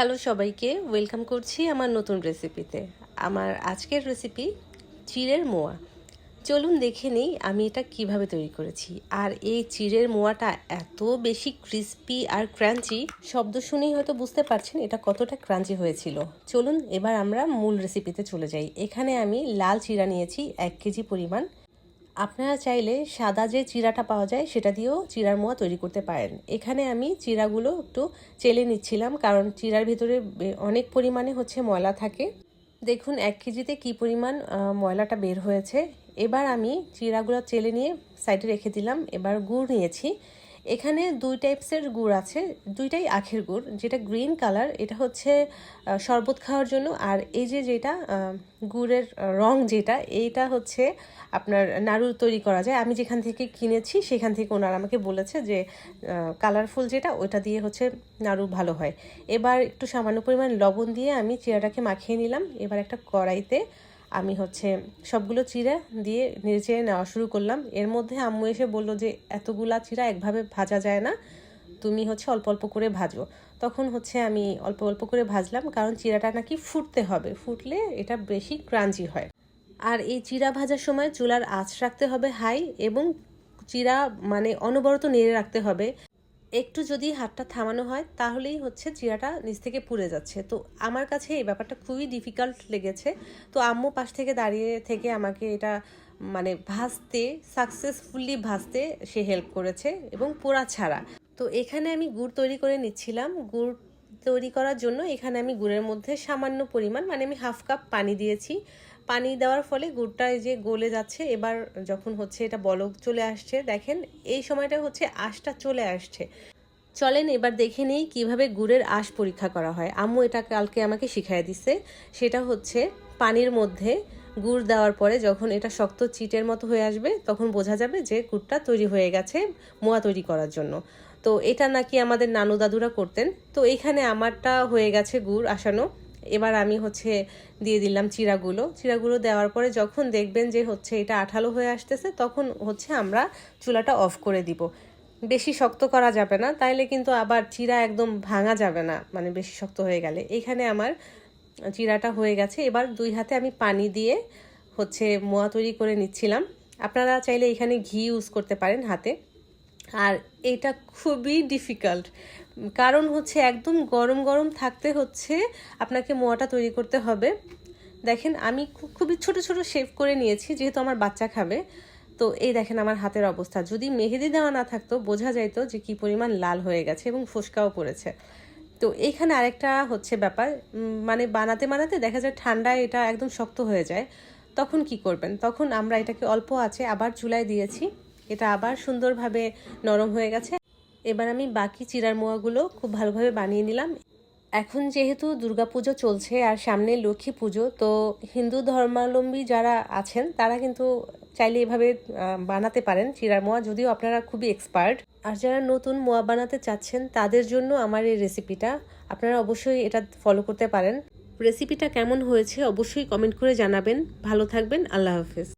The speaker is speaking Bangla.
হ্যালো সবাইকে ওয়েলকাম করছি আমার নতুন রেসিপিতে আমার আজকের রেসিপি চিড়ের মোয়া। চলুন দেখে নিই আমি এটা কীভাবে তৈরি করেছি। আর এই চিড়ের মোয়াটা এত বেশি ক্রিস্পি আর ক্রাঞ্চি শব্দ শুনেই হয়তো বুঝতে পারছেন এটা কতটা ক্রাঞ্চি হয়েছিল। চলুন এবার আমরা মূল রেসিপিতে চলে যাই। এখানে আমি লাল চিড়া নিয়েছি এক কেজি পরিমাণ। আপনারা চাইলে সাদা যে চিরাটা পাওয়া যায় সেটা দিয়েও চিরার মোয়া তৈরি করতে পারেন। এখানে আমি চিরাগুলো একটু চেলে নিচ্ছিলাম কারণ চিরার ভিতরে অনেক পরিমাণে হচ্ছে ময়লা থাকে। দেখুন, এক কেজিতে কি পরিমাণ ময়লাটা বের হয়েছে। এবার আমি চিরাগুলো চেলে নিয়ে সাইডে রেখে দিলাম। এবার গুড় নিয়েছি। এখানে দুই টাইপসের গুড় আছে, দুইটাই আখের গুড়, যেটা গ্রিন কালার এটা হচ্ছে শরবত খাওয়ার জন্য, আর এই যে যেটা গুড়ের রং যেটা, এইটা হচ্ছে আপনার নাড়ু তৈরি করা যায়। আমি যেখান থেকে কিনেছি, সেখান থেকে ওনারা আমাকে বলেছে যে কালারফুল যেটা, ওইটা দিয়ে হচ্ছে নাড়ু ভালো হয়। এবার একটু সামান্য পরিমাণ লবণ দিয়ে আমি চিরাটাকে মাখিয়ে নিলাম। এবার একটা কড়াইতে আমি হচ্ছে সবগুলো চিড়া দিয়ে নেড়ে চেড়ে নেওয়া শুরু করলাম। এর মধ্যে আম্মু এসে বলল যে, এতগুলা চিড়া একভাবে ভাজা যায় না। তুমি হচ্ছে অল্প অল্প করে ভাজো। তখন হচ্ছে আমি অল্প অল্প করে ভাজলাম, কারণ চিড়াটা নাকি ফুটতে হবে। ফুটলে এটা বেশি ক্রাঞ্চি হয়। আর এই চিড়া ভাজার সময় চুলার আঁচ রাখতে হবে হাই এবং চিড়া মানে অনবরত নেড়ে রাখতে হবে। একটু যদি হাতটা থামানো হয়, তাহলেই হচ্ছে চিরাটা নিচ থেকে পুড়ে যাচ্ছে। তো আমার কাছে এই ব্যাপারটা খুবই ডিফিকাল্ট লেগেছে। তো আম্মু পাশ থেকে দাঁড়িয়ে থেকে আমাকে এটা মানে ভাজতে সাকসেসফুলি ভাজতে সে হেল্প করেছে এবং পোড়া ছাড়া। তো এখানে আমি গুড় তৈরি করে নিচ্ছিলাম। গুড় তৈরি করার জন্য এখানে আমি গুড়ের মধ্যে সামান্য পরিমাণ মানে আমি হাফ কাপ পানি দিয়েছি। পানি দেওয়ার ফলে গুড়টা যে গলে যাচ্ছে, এবার যখন হচ্ছে এটা বলক চলে আসছে, দেখেন এই সময়টা হচ্ছে আশটা চলে আসছে। চলেন এবার দেখে নেই কীভাবে গুড়ের আঁশ পরীক্ষা করা হয়। আম্মু এটা কালকে আমাকে শিখাই দিছে। সেটা হচ্ছে পানির মধ্যে গুড় দেওয়ার পরে যখন এটা শক্ত চিটের মতো হয়ে আসবে, তখন বোঝা যাবে যে গুড়টা তৈরি হয়ে গেছে মোয়া তৈরি করার জন্য। তো এটা নাকি আমাদের নানু দাদুরা করতেন। তো এখানে আমারটা হয়ে গেছে গুড় আসানো। এবার আমি হচ্ছে দিয়ে দিলাম চিরাগুলো। চিরাগুলো দেওয়ার পরে যখন দেখবেন যে হচ্ছে এটা আঠালো হয়ে আসতেছে, তখন হচ্ছে আমরা চুলাটা অফ করে দিব। বেশি শক্ত করা যাবে না, তাইলে কিন্তু আবার চিরা একদম ভাঙা যাবে না মানে বেশি শক্ত হয়ে গেলে। এখানে আমার চিরাটা হয়ে গেছে। এবার দুই হাতে আমি পানি দিয়ে হচ্ছে মোয়া তৈরি করে নিচ্ছিলাম। আপনারা চাইলে এখানে ঘি ইউজ করতে পারেন হাতে। আর এটা খুবই ডিফিকাল্ট কারণ হচ্ছে একদম গরম গরম থাকতে হচ্ছে আপনাকে মোয়াটা তৈরি করতে হবে। দেখেন, আমি খুবই ছোট ছোট শেভ করে নিয়েছি, যেহেতু আমার বাচ্চা খাবে। তো এই দেখেন আমার হাতের অবস্থা। যদি মেহেদি দেওয়া না থাকতো, বোঝা যাইতো যে কি পরিমাণ লাল হয়ে গেছে এবং ফোসকাও পড়েছে। তো এইখানে আরেকটা হচ্ছে ব্যাপার মানে বানাতে বানাতে দেখা যায় ঠান্ডায় এটা একদম শক্ত হয়ে যায়। তখন কি করবেন? তখন আমরা এটাকে অল্প আছে আবার চুলায় দিয়েছি। এটা আবার সুন্দরভাবে নরম হয়ে গেছে। এবার আমি বাকি চিরার মোয়াগুলো খুব ভালোভাবে বানিয়ে নিলাম। এখন যেহেতু দুর্গাপুজো চলছে আর সামনে লক্ষ্মী পুজো, তো হিন্দু ধর্মাবলম্বী যারা আছেন, তারা কিন্তু চাইলে এভাবে বানাতে পারেন চিরার মোয়া, যদিও আপনারা খুবই এক্সপার্ট আর যারা নতুন মোয়া বানাতে চাচ্ছেন, তাদের জন্য আমার এই রেসিপিটা আপনারা অবশ্যই এটা ফলো করতে পারেন। রেসিপিটা কেমন হয়েছে অবশ্যই কমেন্ট করে জানাবেন। ভালো থাকবেন, আল্লাহ হাফেজ।